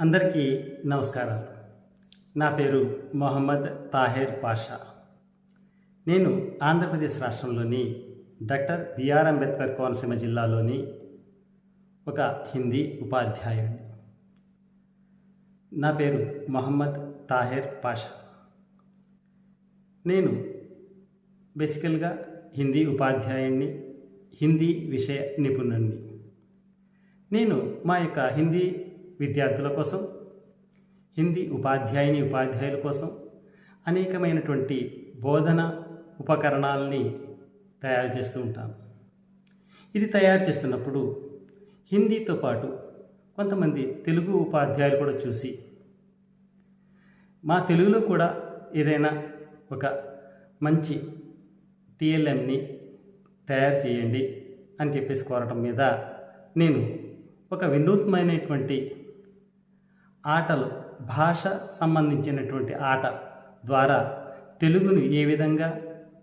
అందరికీ నమస్కారాలు. నా పేరు మొహమ్మద్ తాహేర్ పాషా. నేను ఆంధ్రప్రదేశ్ రాష్ట్రంలోని డాక్టర్ బిఆర్ అంబేద్కర్ కోనసీమ జిల్లాలోని ఒక హిందీ ఉపాధ్యాయుడు నా పేరు మొహమ్మద్ తాహేర్ పాషా. నేను బేసికల్గా హిందీ ఉపాధ్యాయుణ్ణి హిందీ విషయ నిపుణుడిని నేను మా యొక్క హిందీ విద్యార్థుల కోసం హిందీ ఉపాధ్యాయుని ఉపాధ్యాయుల కోసం అనేకమైనటువంటి బోధన ఉపకరణాలని తయారు చేస్తూ ఉంటాను ఇది తయారు చేస్తున్నప్పుడు హిందీతో పాటు కొంతమంది తెలుగు ఉపాధ్యాయులు కూడా చూసి మా తెలుగులో కూడా ఏదైనా ఒక మంచి టిఎల్ఎంని తయారు చేయండి అని చెప్పేసి కోరటం మీద నేను ఒక వినూత్నమైనటువంటి ఆటలు భాష సంబంధించినటువంటి ఆట ద్వారా తెలుగును ఏ విధంగా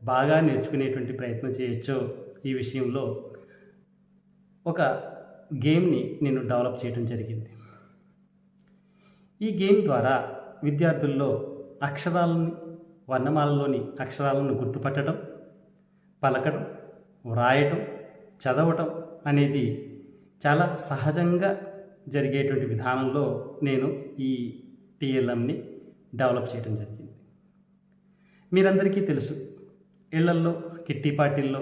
బాగా నేర్చుకునేటువంటి ప్రయత్నం చేయొచ్చో ఈ విషయంలో ఒక గేమ్ని నేను డెవలప్ చేయడం జరిగింది. ఈ గేమ్ ద్వారా విద్యార్థుల్లో అక్షరాలని వర్ణమాలలోని అక్షరాలను గుర్తుపట్టడం పలకడం వ్రాయటం చదవటం అనేది చాలా సహజంగా జరిగేటువంటి విధానంలో నేను ఈ టీఎల్ఎంని డెవలప్ చేయడం జరిగింది. మీరందరికీ తెలుసు ఇళ్ళల్లో కిట్టి పార్టీల్లో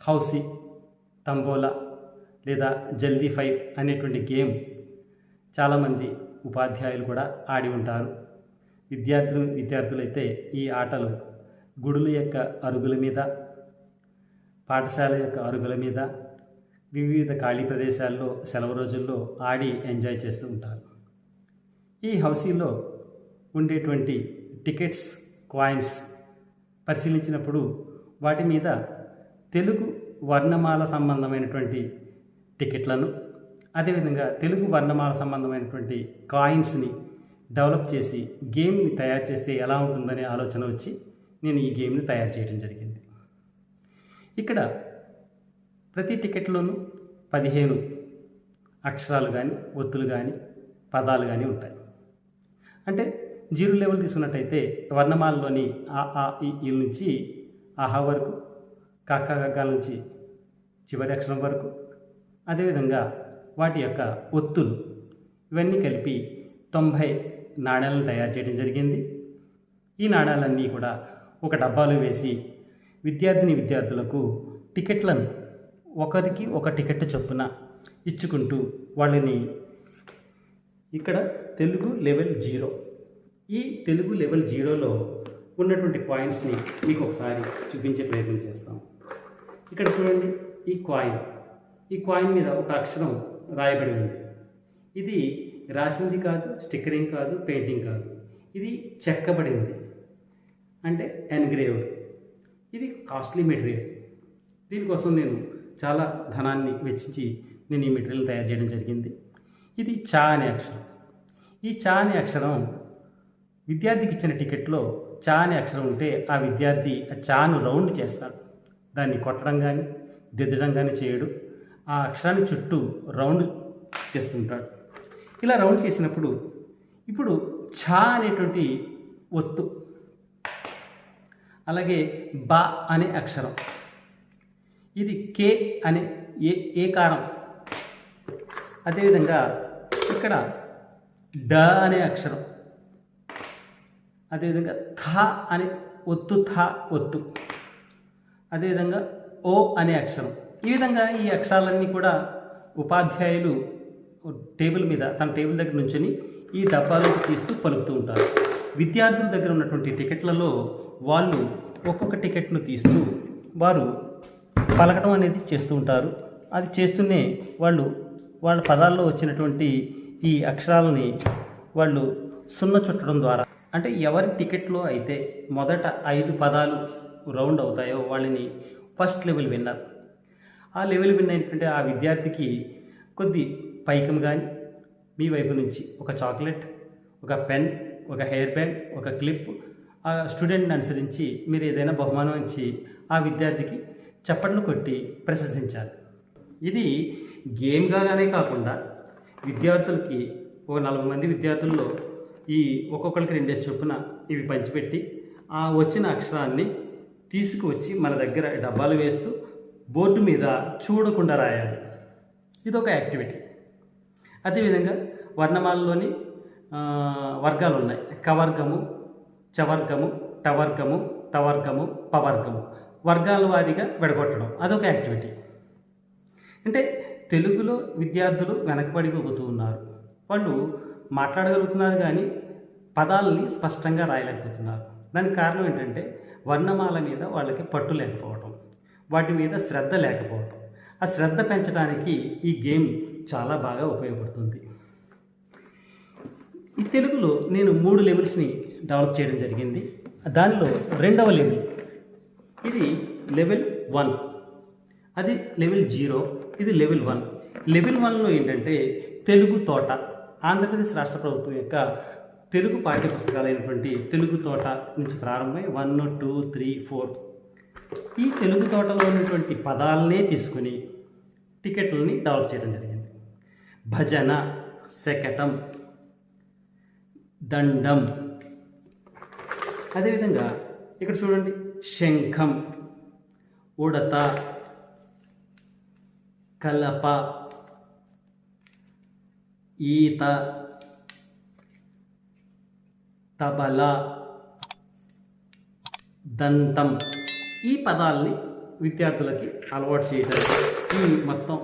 హౌసీ తంబోలా లేదా జల్దీ ఫైవ్ అనేటువంటి గేమ్ చాలామంది ఉపాధ్యాయులు కూడా ఆడి ఉంటారు. విద్యార్థులు విద్యార్థులైతే ఈ ఆటలు గుడుల యొక్క అరుగుల మీద పాఠశాల యొక్క అరుగుల మీద వివిధ ఖాళీ ప్రదేశాల్లో సెలవు రోజుల్లో ఆడి ఎంజాయ్ చేస్తూ ఉంటారు. ఈ హౌసీలో ఉండేటువంటి టికెట్స్ కాయిన్స్ పరిశీలించినప్పుడు వాటి మీద తెలుగు వర్ణమాల సంబంధమైనటువంటి టికెట్లను అదేవిధంగా తెలుగు వర్ణమాల సంబంధమైనటువంటి కాయిన్స్ని డెవలప్ చేసి గేమ్ని తయారు చేస్తే ఎలా ఉంటుందనే ఆలోచన వచ్చి నేను ఈ గేమ్ని తయారు చేయడం జరిగింది. ఇక్కడ ప్రతి టికెట్లోనూ పదిహేను అక్షరాలు కానీ ఒత్తులు కానీ పదాలు కానీ ఉంటాయి. అంటే జీరో లెవెల్ తీసుకున్నట్టయితే వర్ణమాలలోని ఆ ఆ ఈ ఈ నుంచి ఆహా వరకు కాకా నుంచి చివరి అక్షరం వరకు అదేవిధంగా వాటి యొక్క ఒత్తులు ఇవన్నీ కలిపి తొంభై నాణ్యాలను తయారు చేయడం జరిగింది. ఈ నాణ్యాలన్నీ కూడా ఒక డబ్బాలో వేసి విద్యార్థిని విద్యార్థులకు టికెట్లను ఒకరికి ఒక టికెట్ చొప్పున ఇచ్చుకుంటూ వాళ్ళని ఇక్కడ తెలుగు లెవెల్ జీరో. ఈ తెలుగు లెవెల్ జీరోలో ఉన్నటువంటి పాయింట్స్ని మీకు ఒకసారి చూపించే ప్రయత్నం చేస్తాం. ఇక్కడ చూడండి ఈ కాయిన్. ఈ కాయిన్ మీద ఒక అక్షరం రాయబడి ఉంది. ఇది రాసింది కాదు స్టిక్కరింగ్ కాదు పెయింటింగ్ కాదు. ఇది చెక్కబడింది అంటే ఎన్గ్రేవ్డ్. ఇది కాస్ట్లీ మెటీరియల్. దీనికోసం నేను చాలా ధనాన్ని వెచ్చించి నేను ఈ మెటీరియల్ తయారు చేయడం జరిగింది. ఇది చా అనే అక్షరం. ఈ చా అనే అక్షరం విద్యార్థికి ఇచ్చిన టికెట్లో చా అనే అక్షరం ఉంటే ఆ విద్యార్థి ఆ చాను రౌండ్ చేస్తాడు. దాన్ని కొట్టడం కానీ దిద్దడం కానీ చేయడు. ఆ అక్షరాన్ని చుట్టూ రౌండ్ చేస్తుంటాడు. ఇలా రౌండ్ చేసినప్పుడు ఇప్పుడు ఛా అనేటువంటి ఒత్తు అలాగే బా అనే అక్షరం ఇది కే అనే ఏ ఏ కారం అదేవిధంగా ఇక్కడ డ అనే అక్షరం అదేవిధంగా థ అనే ఒత్తు థ ఒత్తు అదేవిధంగా ఓ అనే అక్షరం. ఈ విధంగా ఈ అక్షరాలన్నీ కూడా ఉపాధ్యాయులు టేబుల్ మీద తన టేబుల్ దగ్గర నుంచొని ఈ డబ్బాలోకి తీస్తూ పలుకుతూ ఉంటారు. విద్యార్థుల దగ్గర ఉన్నటువంటి టికెట్లలో వాళ్ళు ఒక్కొక్క టికెట్ను తీస్తూ వారు పలకడం అనేది చేస్తూ ఉంటారు. అది చేస్తూనే వాళ్ళు వాళ్ళ పదాల్లో వచ్చినటువంటి ఈ అక్షరాలని వాళ్ళు సున్న చుట్టడం ద్వారా అంటే ఎవరి టికెట్లో అయితే మొదట ఐదు పదాలు రౌండ్ అవుతాయో వాళ్ళని ఫస్ట్ లెవెల్ విన్నర్. ఆ లెవెల్ విన్ అయినటువంటి ఆ విద్యార్థికి కొద్ది పైకం కానీ మీ వైపు నుంచి ఒక చాక్లెట్ ఒక పెన్ ఒక హెయిర్ బ్యాండ్ ఒక క్లిప్ ఆ స్టూడెంట్ని అనుసరించి మీరు ఏదైనా బహుమానం ఇచ్చి ఆ విద్యార్థికి చప్పట్లు కొట్టి ప్రశంసించాలి. ఇది గేమ్గానే కాకుండా విద్యార్థులకి ఒక నలభై మంది విద్యార్థుల్లో ఈ ఒక్కొక్కరికి రెండేసి చొప్పున ఇవి పంచిపెట్టి ఆ వచ్చిన అక్షరాన్ని తీసుకువచ్చి మన దగ్గర డబ్బాలు వేస్తూ బోర్డు మీద చూడకుండా రాయాలి. ఇది ఒక యాక్టివిటీ. అదేవిధంగా వర్ణమాలలోని వర్గాలు ఉన్నాయి కవర్గము చవర్గము టవర్గము టవర్గము పవర్గము. వర్గాల వారీగా విడగొట్టడం. అదొక యాక్టివిటీ. అంటే తెలుగులో విద్యార్థులు వెనకబడిపోతూ ఉన్నారు. వాళ్ళు మాట్లాడగలుగుతున్నారు కానీ పదాలని స్పష్టంగా రాయలేకపోతున్నారు. దానికి కారణం ఏంటంటే వర్ణమాల మీద వాళ్ళకి పట్టు లేకపోవటం. వాటి మీద శ్రద్ధ లేకపోవడం ఆ శ్రద్ధ పెంచడానికి ఈ గేమ్ చాలా బాగా ఉపయోగపడుతుంది. ఈ తెలుగులో నేను మూడు లెవెల్స్ని డెవలప్ చేయడం జరిగింది. దానిలో రెండవ లెవెల్ ఇది లెవెల్ వన్. అది లెవెల్ జీరో ఇది లెవెల్ వన్. లెవెల్ వన్లో ఏంటంటే తెలుగు తోట. ఆంధ్రప్రదేశ్ రాష్ట్ర ప్రభుత్వం యొక్క తెలుగు పాఠ్య పుస్తకాలైనటువంటి తెలుగు తోట నుంచి ప్రారంభమై వన్ టూ త్రీ ఫోర్. ఈ తెలుగు తోటలో ఉన్నటువంటి పదాలనే తీసుకుని టికెట్లని డెవలప్ చేయడం జరిగింది. భజన శకటం దండం. అదేవిధంగా ఇక్కడ చూడండి శంఖం ఉడత కలప ఈత తబల దంతం. ఈ పదాలని విద్యార్థులకి అలవాటు చేయడం ఈ మొత్తం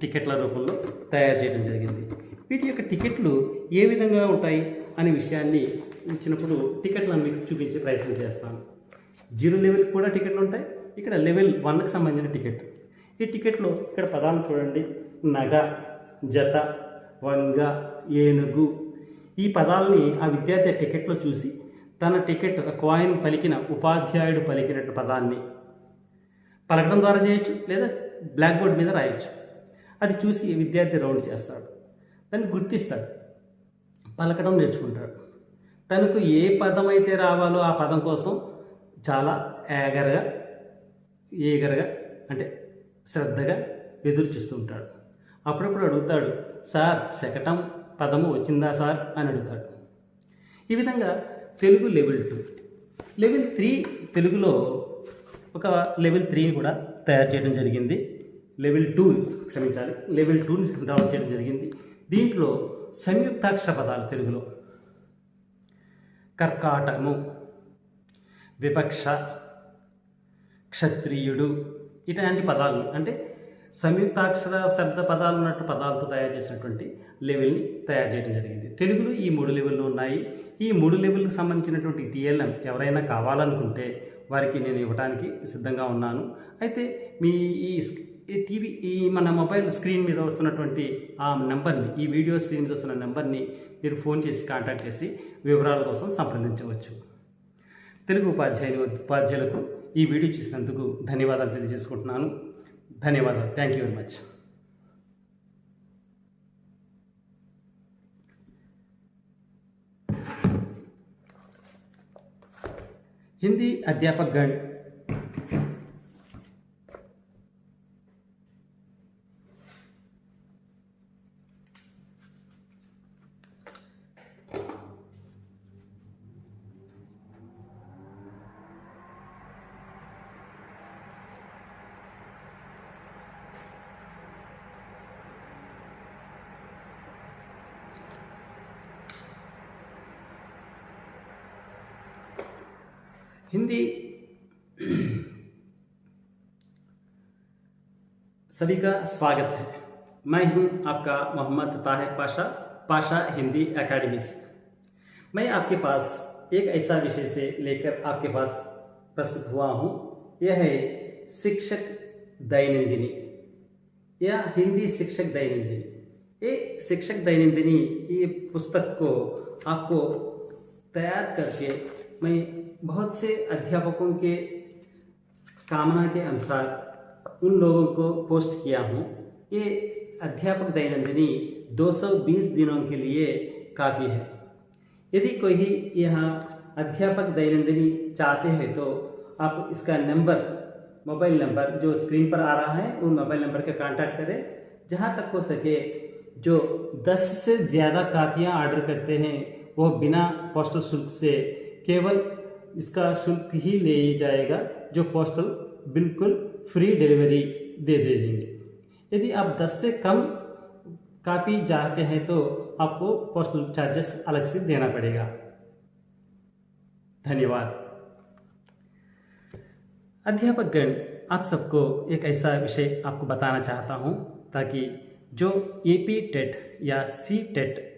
టికెట్ల రూపంలో తయారు చేయడం జరిగింది. వీటి యొక్క టికెట్లు ఏ విధంగా ఉంటాయి అనే విషయాన్ని ఇచ్చినప్పుడు టికెట్లను మీకు చూపించే ప్రయత్నం చేస్తాను. జీరో లెవెల్కి కూడా టికెట్లు ఉంటాయి. ఇక్కడ లెవెల్ వన్కి సంబంధించిన టికెట్. ఈ టికెట్లో ఇక్కడ పదాలు చూడండి. నగ జత వంగ ఏనుగు. ఈ పదాలని ఆ విద్యార్థి టికెట్లో చూసి తన టికెట్ ఒక కాయిన్ పలికిన ఉపాధ్యాయుడు పలికినట్టు పదాన్ని పలకడం ద్వారా చేయొచ్చు లేదా బ్లాక్ బోర్డ్ మీద రాయొచ్చు. అది చూసి విద్యార్థి రౌండ్ చేస్తాడు. దాన్ని గుర్తిస్తాడు. పలకడం నేర్చుకుంటాడు. తనకు ఏ పదం అయితే రావాలో ఆ పదం కోసం చాలా ఏగరగా ఈగరగా అంటే శ్రద్ధగా ఎదురు చూస్తూ ఉంటాడు. అప్పుడప్పుడు అడుగుతాడు సార్ శకటం పదము వచ్చిందా సార్? అని అడుగుతాడు. ఈ విధంగా Telugu level two. Level three తెలుగులో ఒక లెవెల్ త్రీని కూడా తయారు చేయడం జరిగింది. లెవెల్ టూ క్షమించాలి లెవెల్ టూని డెవలప్ చేయడం జరిగింది. దీంట్లో సంయుక్తాక్షర పదాలు తెలుగులో. కర్కాటకము వివక్ష క్షత్రియుడు ఇటువంటి పదాలు. అంటే సంయుక్తాక్షర శబ్ద పదాలు ఉన్నట్టు పదాలతో తయారు చేసినటువంటి లెవెల్ని తయారు చేయడం జరిగింది. తెలుగులో ఈ మూడు లెవెల్లు ఉన్నాయి. ఈ మూడు లెవెల్కి సంబంధించినటువంటి టీఎల్ఎం ఎవరైనా కావాలనుకుంటే వారికి నేను ఇవ్వడానికి సిద్ధంగా ఉన్నాను. అయితే మీ ఈ ఈ టీవీ ఈ మన మొబైల్ స్క్రీన్ మీద వస్తున్నటువంటి ఆ నెంబర్ని ఈ వీడియో స్క్రీన్ మీద వస్తున్న నెంబర్ని మీరు ఫోన్ చేసి కాంటాక్ట్ చేసి వివరాల కోసం సంప్రదించవచ్చు. తెలుగు ఉపాధ్యాయుని ఉపాధ్యాయులకు ఈ వీడియో చూసినందుకు ధన్యవాదాలు తెలియజేసుకుంటున్నాను ధన్యవాదాలు thank you very much Hindi अध्यापक गण हिंदी सभी का स्वागत है। मैं हूँ आपका मोहम्मद ताहिर पाशा पाशा हिंदी एकेडमी से। मैं आपके पास एक ऐसा विषय से लेकर आपके पास प्रस्तुत हुआ हूँ। यह है शिक्षक दैनंदिनी। या हिंदी शिक्षक दैनंदिनी। ये शिक्षक दैनंदिनी, ये पुस्तक को आपको तैयार करके मैं बहुत से अध्यापकों के कामना के अनुसार उन लोगों को पोस्ट किया हूँ। ये अध्यापक दैनंदिनी 220 दिनों के लिए काफ़ी है। यदि कोई यहाँ अध्यापक दैनंदिनी चाहते हैं तो आप इसका नंबर, मोबाइल नंबर जो स्क्रीन पर आ रहा है, उन मोबाइल नंबर का कांटेक्ट करें। जहाँ तक हो सके, जो 10 से ज़्यादा कापियाँ ऑर्डर करते हैं वह बिना पोस्टल शुल्क से केवल इसका शुल्क ही ले जाएगा, जो पोस्टल बिल्कुल फ्री डिलीवरी दे देंगे। यदि आप 10 से कम कापी चाहते हैं तो आपको पोस्टल चार्जेस अलग से देना पड़ेगा। धन्यवाद। अध्यापक गण, आप सबको एक ऐसा विषय आपको बताना चाहता हूँ, ताकि जो ए पी टेट या सी टेट